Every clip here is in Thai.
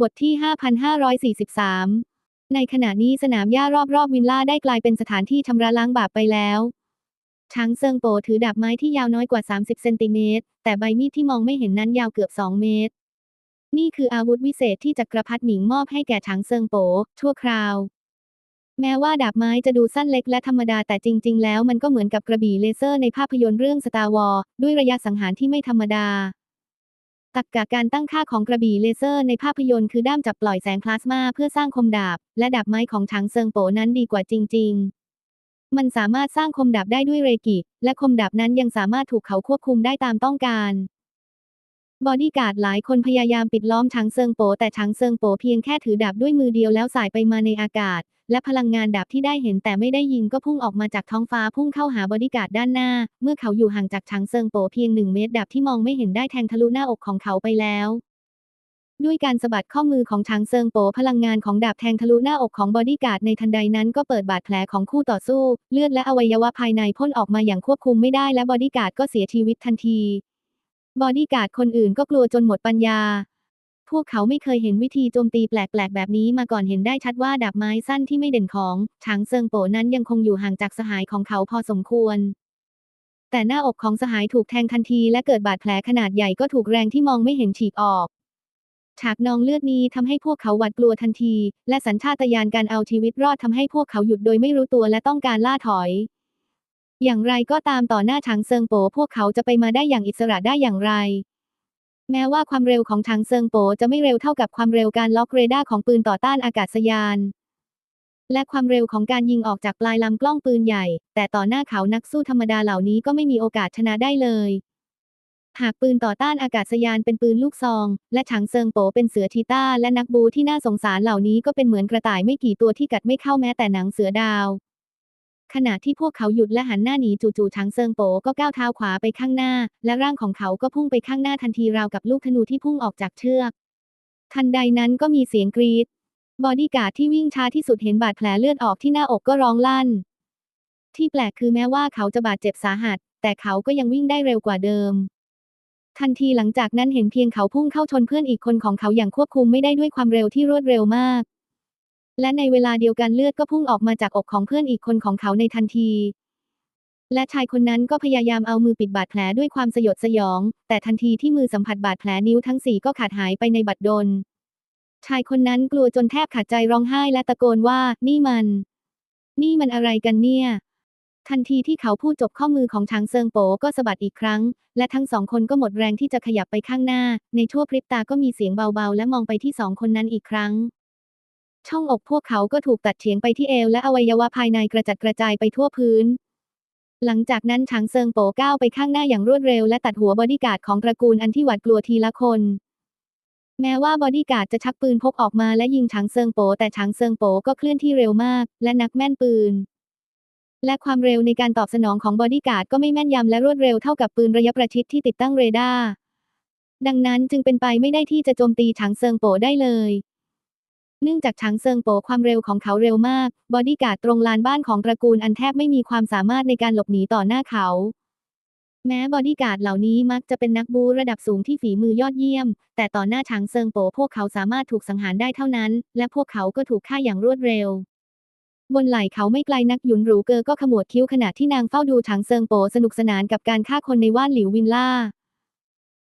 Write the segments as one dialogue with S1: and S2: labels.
S1: บทที่ 5543 ในขณะนี้สนามหญ้ารอบๆ วิลล่าได้กลายเป็นสถานที่ชำระล้างบาปไปแล้วช้างเซิงโปถือดาบไม้ที่ยาวน้อยกว่า 30 เซนติเมตร แต่ใบมีดที่มองไม่เห็นนั้นยาวเกือบ 2 เมตร นี่คืออาวุธวิเศษที่จักรพรรดิหมิงมอบให้แก่ช้างเซิงโป ชั่วคราว แม้ว่าดาบไม้จะดูสั้นเล็กและธรรมดาแต่จริง ๆ แล้วมันก็เหมือนกับกระบี่เลเซอร์ในภาพยนตร์เรื่อง Star Wars ด้วยระยะสังหารที่ไม่ธรรมดา ตักกะการตั้งค่าของกระบี่เลเซอร์ในภาพยนตร์คือด้ามจับปล่อยแสงพลาสมาเพื่อสร้างคมดาบ และดาบไม้ของฉางเซิงโปนั้นดีกว่าจริง ๆ มันสามารถสร้างคมดาบได้ด้วยเรกิ และคมดาบนั้นยังสามารถถูกเขาควบคุมได้ตามต้องการ บอดี้การ์ดหลายคนพยายามปิดล้อมฉางเซิงโปแต่ฉางเซิงโปเพียงแค่ถือดาบด้วยมือเดียวแล้วสายไปมาในอากาศ และพลังงานดาบที่ได้เห็นแต่ไม่ได้ยิงก็พุ่งออกมาจากท้องฟ้าพุ่งเข้าหาบอดี้การ์ดด้านหน้า เมื่อเขาอยู่ห่างจากฉางเซิงโปเพียงหนึ่งเมตรดาบที่มองไม่เห็นได้แทงทะลุหน้าอกของเขาไปแล้วด้วยการสะบัดข้อมือของช้างเซิงโปพลังงานของดาบแทงทะลุหน้าอกของบอดี้การ์ดในทันใดนั้นก็เปิดบาดแผลของคู่ต่อสู้ เลือดและอวัยวะภายในพ่นออกมาอย่างควบคุมไม่ได้และบอดี้การ์ดก็เสียชีวิตทันที บอดี้การ์ดคนอื่นก็กลัวจนหมดปัญญา พวกเขาไม่เคยเห็นวิธีโจมตีแปลกๆ แบบนี้มาก่อนเห็นได้ชัดว่าดาบไม้สั้นที่ไม่เด่นของช้างเซิงโปนั้นยังคงอยู่ห่างจากสหายของเขาพอสมควร แต่หน้าอกของสหายถูกแทงทันทีและเกิดบาดแผลขนาดใหญ่ก็ถูกแรงที่มองไม่เห็นฉีกออกฉากนองเลือดนี้ทำให้พวกเขาหวาดกลัวทันที และสัญชาตญาณการเอาชีวิตรอดทำให้พวกเขาหยุดโดยไม่รู้ตัวและต้องการล่าถอย อย่างไรก็ตามต่อหน้าช้างเซิงโปพวกเขาจะไปมาได้อย่างอิสระได้อย่างไร แม้ว่าความเร็วของช้างเซิงโปจะไม่เร็วเท่ากับความเร็วการล็อกเรดาร์ของปืนต่อต้านอากาศยาน และความเร็วของการยิงออกจากปลายลำกล้องปืนใหญ่ แต่ต่อหน้าเขานักสู้ธรรมดาเหล่านี้ก็ไม่มีโอกาสชนะได้เลยหากปืนต่อต้านอากาศยานเป็นปืนลูกซอง และฉางเซิงโปเป็นเสือทีต้าและนักบูที่น่าสงสารเหล่านี้ก็เป็นเหมือนกระต่ายไม่กี่ตัวที่กัดไม่เข้าแม้แต่หนังเสือดาว ขณะที่พวกเขาหยุดและหันหน้าหนีจู่ๆฉางเซิงโปก็ก้าวเท้าขวาไปข้างหน้า และร่างของเขาก็พุ่งไปข้างหน้าทันทีราวกับลูกธนูที่พุ่งออกจากเชือก ทันใดนั้นก็มีเสียงกรีดบอดี้การ์ดที่วิ่งช้าที่สุดเห็นบาดแผลเลือดออกที่หน้าอกก็ร้องลั่น ที่แปลกคือแม้ว่าเขาจะบาดเจ็บสาหัส แต่เขาก็ยังวิ่งได้เร็วกว่าเดิม ทันทีหลังจากนั้นเห็นเพียงเขาพุ่งเข้าชนเพื่อนอีกคนของเขาอย่างควบคุมไม่ได้ด้วยความเร็วที่รวดเร็วมาก และในเวลาเดียวกันเลือดก็พุ่งออกมาจากอกของเพื่อนอีกคนของเขาในทันที และชายคนนั้นก็พยายามเอามือปิดบาดแผลด้วยความสยดสยอง แต่ทันทีที่มือสัมผัสบาดแผลนิ้วทั้งสี่ก็ขาดหายไปในบัดดล ชายคนนั้นกลัวจนแทบขาดใจร้องไห้และตะโกนว่า นี่มัน นี่มันอะไรกันเนี่ย ทันทีที่เขาพูดจบข้อมือของช้างเซิงโปก็สะบัดอีกครั้ง และทั้งสองคนก็หมดแรงที่จะขยับไปข้างหน้า ในชั่วพริบตาก็มีเสียงเบาๆ และมองไปที่สองคนนั้นอีกครั้ง ช่องอกพวกเขาก็ถูกตัดเฉียงไปที่เอวและอวัยวะภายในกระจัดกระจายไปทั่วพื้น หลังจากนั้นช้างเซิงโปก้าวไปข้างหน้าอย่างรวดเร็วและตัดหัวบอดี้การ์ดของตระกูลอันที่หวาดกลัวทีละคน แม้ว่าบอดี้การ์ดจะชักปืนพกออกมาและยิงช้างเซิงโปแต่ช้างเซิงโปก็เคลื่อนที่เร็วมาก และนักแม่นปืน และความเร็วในการตอบสนองของบอดี้การ์ดก็ไม่แม่นยำและรวดเร็วเท่ากับปืนระยะประชิดที่ติดตั้งเรดาร์ดังนั้นจึงเป็นไปไม่ได้ที่จะโจมตีฉางเซิงโปได้เลย เนื่องจากฉางเซิงโปความเร็วของเขาเร็วมาก บอดี้การ์ดตรงลานบ้านของตระกูลอันแทบไม่มีความสามารถในการหลบหนีต่อหน้าเขา แม้บอดี้การ์ดเหล่านี้มักจะเป็นนักบูระดับสูงที่ฝีมือยอดเยี่ยม แต่ต่อหน้าฉางเซิงโปพวกเขาสามารถถูกสังหารได้เท่านั้น และพวกเขาก็ถูกฆ่าอย่างรวดเร็ว บนไหล่เขาไม่ไกลนักหยุนหรูเกอก็ขมวดคิ้วขณะที่นางเฝ้าดูฉางเซิงโปสนุกสนานกับการฆ่าคนในว่านหลิววินล่า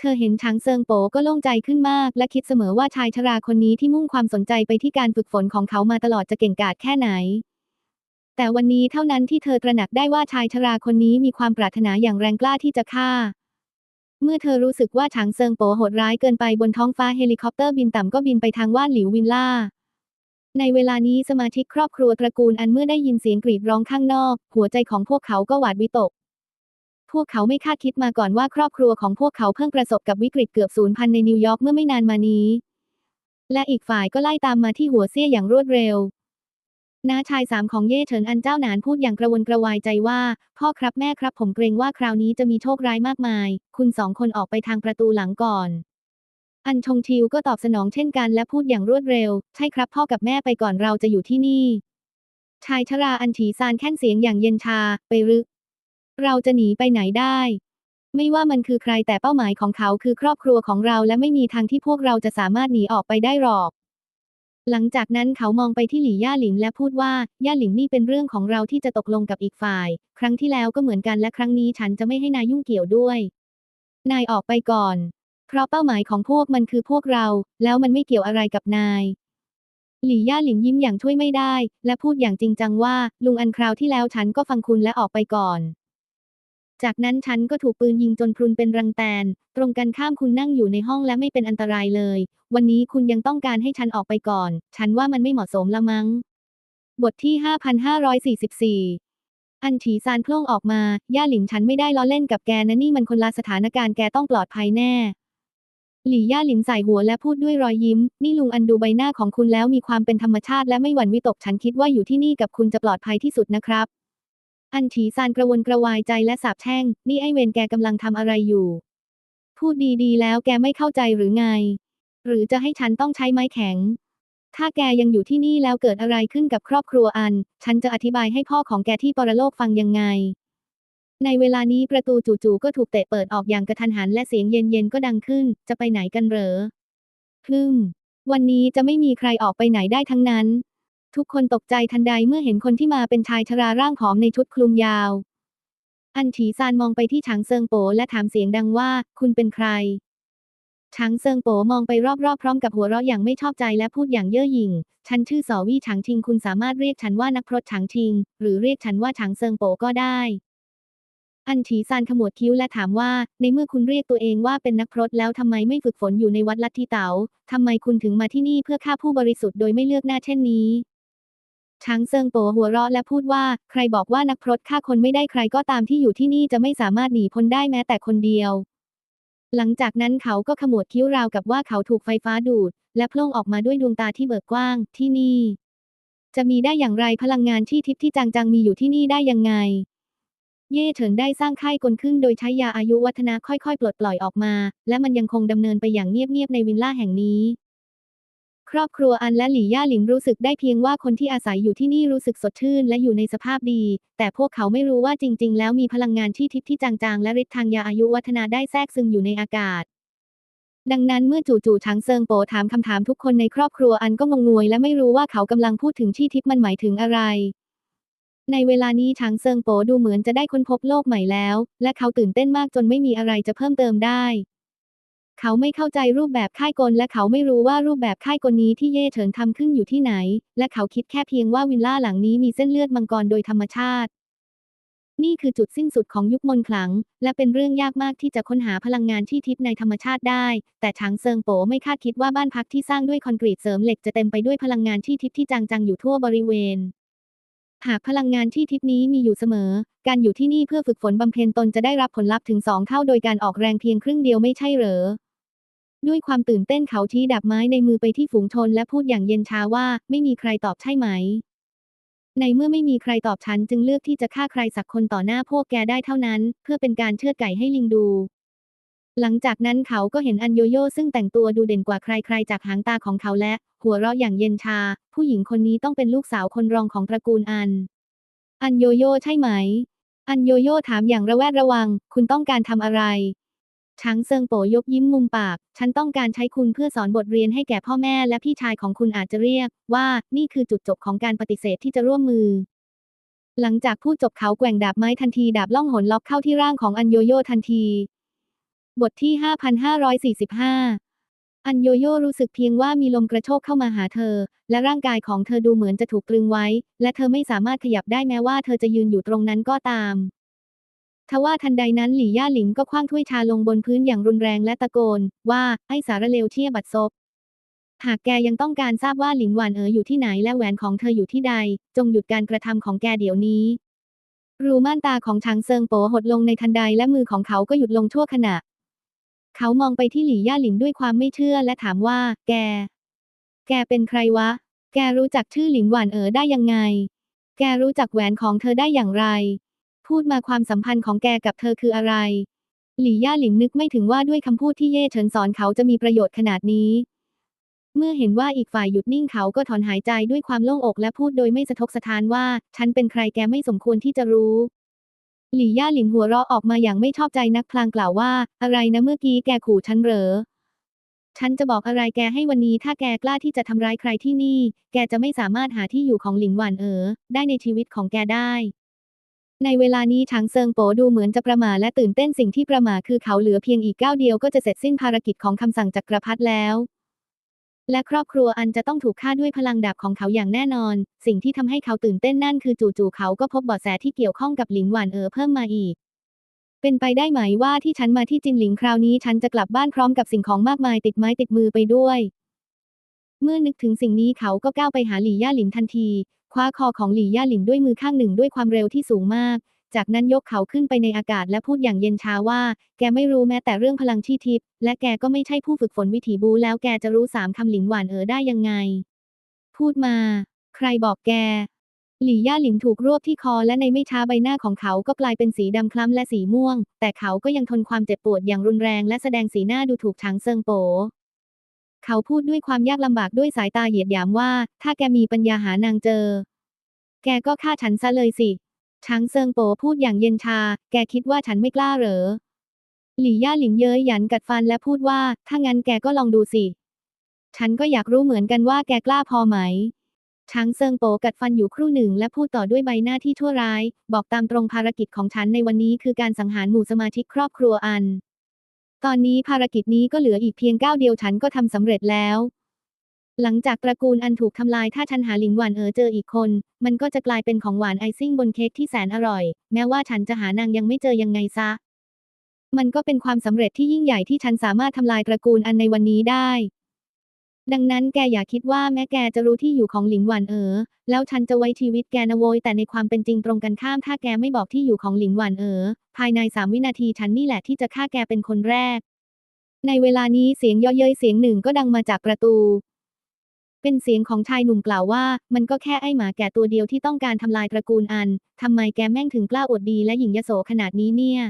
S1: เธอเห็นฉางเซิงโปก็โล่งใจขึ้นมาก และคิดเสมอว่าชายชราคนนี้ที่มุ่งความสนใจไปที่การฝึกฝนของเขามาตลอดจะเก่งกาจแค่ไหน แต่วันนี้เท่านั้นที่เธอตระหนักได้ว่าชายชราคนนี้มีความปรารถนาอย่างแรงกล้าที่จะฆ่า เมื่อเธอรู้สึกว่าฉางเซิงโปโหดร้ายเกินไปบนท้องฟ้าเฮลิคอปเตอร์บินต่ำก็บินไปทางว่านหลิววินล่า ในเวลานี้สมาชิกครอบครัวตระกูลอันเมื่อได้ยินเสียงกรีดร้องข้างนอก หัวใจของพวกเขาก็หวาดวิตก พวกเขาไม่คาดคิดมาก่อนว่าครอบครัวของพวกเขาเพิ่งประสบกับวิกฤตเกือบสูญพันในนิวยอร์กเมื่อไม่นานมานี้ และอีกฝ่ายก็ไล่ตามมาที่หัวเซี่ยอย่างรวดเร็วน้าชายสามของเย่เฉินอันเจ้าหนานพูดอย่างกระวนกระวายใจว่า พ่อครับแม่ครับผมเกรงว่าคราวนี้จะมีโชคร้ายมากมาย คุณสองคนออกไปทางประตูหลังก่อน อันชงชิวก็ตอบสนองเช่นกันและพูดอย่างรวดเร็ว ใช่ครับพ่อกับแม่ไปก่อนเราจะอยู่ที่นี่ ชายชราอันฉีซานแค่นเสียงอย่างเย็นชา ไปรึ เราจะหนีไปไหนได้ ไม่ว่ามันคือใครแต่เป้าหมายของเขาคือครอบครัวของเราและไม่มีทางที่พวกเราจะสามารถหนีออกไปได้หรอก หลังจากนั้นเขามองไปที่หลี่ย่าหลินและพูดว่า ย่าหลินนี่เป็นเรื่องของเราที่จะตกลงกับอีกฝ่าย ครั้งที่แล้วก็เหมือนกันและครั้งนี้ฉันจะไม่ให้นายยุ่งเกี่ยวด้วย นายออกไปก่อน เพราะเป้าหมายของพวกมันคือพวกเรา แล้วมันไม่เกี่ยวอะไรกับนายหลี่ย่าหลินยิ้มอย่างช่วยไม่ได้ และพูดอย่างจริงจังว่า ลุงอันคราวที่แล้วฉันก็ฟังคุณและออกไปก่อน จากนั้นฉันก็ถูกปืนยิงจนพรุนเป็นรังแตน ตรงกันข้ามคุณนั่งอยู่ในห้องและไม่เป็นอันตรายเลย วันนี้คุณยังต้องการให้ฉันออกไปก่อน ฉันว่ามันไม่เหมาะสมละมั้ง บทที่ 5544 อันฉีซานโพล่งออกมา ย่าหลินฉันไม่ได้ล้อเล่นกับแกนะนี่มันคนละสถานการณ์แกต้องปลอดภัยแน่ หลี่ย่าหลินใส่หัวและพูดด้วยรอยยิ้ม นี่ลุงอันดูใบหน้าของคุณแล้วมีความเป็นธรรมชาติและไม่หวั่นวิตก ฉันคิดว่าอยู่ที่นี่กับคุณจะปลอดภัยที่สุดนะครับ อันฉีซานกระวนกระวายใจและสาบแช่ง นี่ไอเวนแกกำลังทำอะไรอยู่ พูดดีๆ แล้วแกไม่เข้าใจหรือไง หรือจะให้ฉันต้องใช้ไม้แข็ง ถ้าแกยังอยู่ที่นี่แล้วเกิดอะไรขึ้นกับครอบครัวอัน ฉันจะอธิบายให้พ่อของแกที่ปรโลกฟังยังไง ในเวลานี้ประตูจู่ๆก็ถูกเตะเปิดออกอย่างกระทันหันและเสียงเย็นๆก็ดังขึ้น จะไปไหนกันเหรอ พึมวันนี้จะไม่มีใครออกไปไหนได้ทั้งนั้น ทุกคนตกใจทันใดเมื่อเห็นคนที่มาเป็นชายชราร่างผอมในชุดคลุมยาว อันฉีซานมองไปที่ฉางเซิงโปและถามเสียงดังว่า คุณเป็นใครฉางเซิงโปมองไปรอบๆพร้อมกับหัวเราะอย่างไม่ชอบใจและพูดอย่างเย่อหยิ่ง ฉันชื่อสอวี่ฉางชิง คุณสามารถเรียกฉันว่านักพรตฉางชิง หรือเรียกฉันว่าฉางเซิงโปก็ได้ อันฉีซานขมวดคิ้วและถามว่า ในเมื่อคุณเรียกตัวเองว่าเป็นนักพรตแล้วทำไมไม่ฝึกฝนอยู่ในวัดลัทธิเต๋าทำไมคุณถึงมาที่นี่เพื่อฆ่าผู้บริสุทธิ์โดยไม่เลือกหน้าเช่นนี้ ช้างเซิงโปหัวเราะและพูดว่า ใครบอกว่านักพรตฆ่าคนไม่ได้ใครก็ตามที่อยู่ที่นี่จะไม่สามารถหนีพ้นได้แม้แต่คนเดียว หลังจากนั้นเขาก็ขมวดคิ้วราวกับว่าเขาถูกไฟฟ้าดูด และโพล่งออกมาด้วยดวงตาที่เบิกกว้าง ที่นี่ จะมีได้อย่างไรพลังงานที่ทิพย์ที่จางๆมีอยู่ที่นี่ได้ยังไง เย่เฉินได้สร้างค่ายกลขึ้นโดยใช้ยาอายุวัฒนะค่อยๆ ปลดปล่อยออกมา และมันยังคงดำเนินไปอย่างเงียบๆในวิลล่าแห่งนี้ ครอบครัวอันและหลี่ย่าหลินรู้สึกได้เพียงว่าคนที่อาศัยอยู่ที่นี่รู้สึกสดชื่นและอยู่ในสภาพดี แต่พวกเขาไม่รู้ว่าจริง ๆ แล้วมีพลังงานที่ทิพย์ที่จางๆ และฤทธิ์ทางยาอายุวัฒนาได้แทรกซึมอยู่ในอากาศ ดังนั้นเมื่อจู่ๆช้างเซิงโปถามคำถามทุกคนในครอบครัวอันก็งงงวย และไม่รู้ว่าเขากำลังพูดถึงที่ทิพย์มันหมายถึงอะไรในเวลานี้ช้างเซิงโปดูเหมือนจะได้ค้นพบโลกใหม่แล้ว และเขาตื่นเต้นมากจนไม่มีอะไรจะเพิ่มเติมได้ เขาไม่เข้าใจรูปแบบค่ายกล และเขาไม่รู้ว่ารูปแบบค่ายกลนี้ที่เย่เฉินทำขึ้นอยู่ที่ไหน และเขาคิดแค่เพียงว่าวิลล่าหลังนี้มีเส้นเลือดมังกรโดยธรรมชาติ นี่คือจุดสิ้นสุดของยุคมนต์ขลัง และเป็นเรื่องยากมากที่จะค้นหาพลังงานที่ทิพย์ในธรรมชาติได้ แต่ช้างเซิงโปไม่คาดคิดว่าบ้านพักที่สร้างด้วยคอนกรีตเสริมเหล็กจะเต็มไปด้วยพลังงานที่ทิพย์ที่จางๆอยู่ทั่วบริเวณหากพลังงานที่ทิพนี้มีอยู่เสมอ การอยู่ที่นี่เพื่อฝึกฝนบำเพ็ญตนจะได้รับผลลัพธ์ถึงสองเท่าโดยการออกแรงเพียงครึ่งเดียวไม่ใช่เหรอ ด้วยความตื่นเต้นเขาชี้ดับไม้ในมือไปที่ฝูงชนและพูดอย่างเย็นชาว่า ไม่มีใครตอบใช่ไหม ในเมื่อไม่มีใครตอบฉันจึงเลือกที่จะฆ่าใครสักคนต่อหน้าพวกแกได้เท่านั้น เพื่อเป็นการเชือดไก่ให้ลิงดู หลังจากนั้นเขาก็เห็นอันโยโย่ซึ่งแต่งตัวดูเด่นกว่าใครๆจากหางตาของเขาและ หัวเราะอย่างเย็นชา ผู้หญิงคนนี้ต้องเป็นลูกสาวคนรองของตระกูลอัน อันโยโย่ใช่ไหม อันโยโย่ถามอย่างระแวดระวัง คุณต้องการทำอะไร ช้างเซิงโปยกยิ้มมุมปาก ฉันต้องการใช้คุณเพื่อสอนบทเรียนให้แก่พ่อแม่และพี่ชายของคุณอาจจะเรียก ว่านี่คือจุดจบของการปฏิเสธที่จะร่วมมือ หลังจากพูดจบเขาแกว่งดาบไม้ทันทีดาบล่องหนล็อกเข้าที่ร่างของอันโยโย่ทันที บทที่ 5545 อันโยโย่รู้สึกเพียงว่ามีลมกระโชกเข้ามาหาเธอ และร่างกายของเธอดูเหมือนจะถูกตรึงไว้ และเธอไม่สามารถขยับได้แม้ว่าเธอจะยืนอยู่ตรงนั้นก็ตาม ทว่าทันใดนั้นหลี่ย่าหลิงก็คว้างถ้วยชาลงบนพื้นอย่างรุนแรงและตะโกน ว่าไอ้สารเลวเชี่ยบัดซบ หากแกยังต้องการทราบว่าหลินหวานเอ๋ออยู่ที่ไหนและแหวนของเธออยู่ที่ใด จงหยุดการกระทำของแกเดี๋ยวนี้ รูม่านตาของชางเซิงโปหดลงในทันใดและมือของเขาก็หยุดลงชั่วขณะ เขามองไปที่หลี่ย่าหลินด้วยความไม่เชื่อและถามว่า แก แกเป็นใครวะ แกรู้จักชื่อหลินหวานเอ๋อได้ยังไง แกรู้จักแหวนของเธอได้อย่างไร พูดมาความสัมพันธ์ของแกกับเธอคืออะไร หลี่ย่าหลินนึกไม่ถึงว่าด้วยคำพูดที่เย่เฉินสอนเขาจะมีประโยชน์ขนาดนี้ เมื่อเห็นว่าอีกฝ่ายหยุดนิ่งเขาก็ถอนหายใจด้วยความโล่งอกและพูดโดยไม่สะทกสะท้านว่า ฉันเป็นใครแกไม่สมควรที่จะรู้ หลี่ย่าหลินหัวเราะออกมาอย่างไม่ชอบใจนักพลางกล่าวว่า อะไรนะเมื่อกี้แกขู่ฉันเหรอฉันจะบอกอะไรแกให้วันนี้ถ้าแกกล้าที่จะทำร้ายใครที่นี่ แกจะไม่สามารถหาที่อยู่ของหลินหวานเอ๋อได้ในชีวิตของแกได้ ในเวลานี้ฉางเซิงโปดูเหมือนจะประหม่าและตื่นเต้นสิ่งที่ประหม่าคือเขาเหลือเพียงอีกก้าวเดียวก็จะเสร็จสิ้นภารกิจของคำสั่งจักรพรรดิแล้ว และครอบครัวอันจะต้องถูกฆ่าด้วยพลังดาบของเขาอย่างแน่นอน สิ่งที่ทำให้เขาตื่นเต้นนั่นคือจู่ๆเขาก็พบเบาะแสที่เกี่ยวข้องกับหลินหวานเอ๋อเพิ่มมาอีก เป็นไปได้ไหมว่าที่ฉันมาที่จินหลิงคราวนี้ฉันจะกลับบ้านพร้อมกับสิ่งของมากมายติดไม้ติดมือไปด้วยเมื่อนึกถึงสิ่งนี้เขาก็ก้าวไปหาหลี่ย่าหลินทันที คว้าคอของหลี่ย่าหลินด้วยมือข้างหนึ่งด้วยความเร็วที่สูงมาก จากนั้นยกเขาขึ้นไปในอากาศและพูดอย่างเย็นชาว่า แกไม่รู้แม้แต่เรื่องพลังชีทิพย์และแกก็ไม่ใช่ผู้ฝึกฝนวิถีบูแล้วแกจะรู้สามคำหลินหวานเอ๋อได้ยังไง พูดมา ใครบอกแก หลี่ย่าหลินถูกรวบที่คอและในไม่ช้าใบหน้าของเขาก็กลายเป็นสีดำคล้ำและสีม่วง แต่เขาก็ยังทนความเจ็บปวดอย่างรุนแรงและแสดงสีหน้าดูถูกฉางเซิงโป เขาพูดด้วยความยากลำบากด้วยสายตาเหยียดหยามว่า ถ้าแกมีปัญญาหานางเจอ แกก็ฆ่าฉันซะเลยสิช้างเซิงโปพูดอย่างเย็นชา แกคิดว่าฉันไม่กล้าเหรอ หลี่ย่าหลินเย้ยหยันกัดฟันและพูดว่า ถ้างั้นแกก็ลองดูสิ ฉันก็อยากรู้เหมือนกันว่าแกกล้าพอไหม ช้างเซิงโปกัดฟันอยู่ครู่หนึ่งและพูดต่อด้วยใบหน้าที่ชั่วร้าย บอกตามตรงภารกิจของฉันในวันนี้คือการสังหารหมู่สมาชิกครอบครัวอัน ตอนนี้ภารกิจนี้ก็เหลืออีกเพียงก้าวเดียวฉันก็ทำสำเร็จแล้ว หลังจากตระกูลอันถูกทำลายถ้าฉันหาหลิงหวานเอ๋อเจออีกคน มันก็จะกลายเป็นของหวานไอซิ่งบนเค้กที่แสนอร่อย แม้ว่าฉันจะหานางยังไม่เจอยังไงซะ มันก็เป็นความสำเร็จที่ยิ่งใหญ่ที่ฉันสามารถทำลายตระกูลอันในวันนี้ได้ ดังนั้นแกอย่าคิดว่าแม้แกจะรู้ที่อยู่ของหลินหวานเอ๋อแล้วฉันจะไว้ชีวิตแกนะโวยแต่ในความเป็นจริงตรงกันข้ามถ้าแกไม่บอกที่อยู่ของหลินหวานเอ๋อภายในสามวินาทีฉันนี่แหละที่จะฆ่าแกเป็นคนแรก ในเวลานี้เสียงเย่อเย้ยเสียงหนึ่งก็ดังมาจากประตู เป็นเสียงของชายหนุ่มกล่าวว่า มันก็แค่ไอ้หมาแก่ตัวเดียวที่ต้องการทำลายตระกูลอันทำไมแกแม่งถึงกล้าอวดดีและหยิ่งยโสขนาดนี้เนี่ย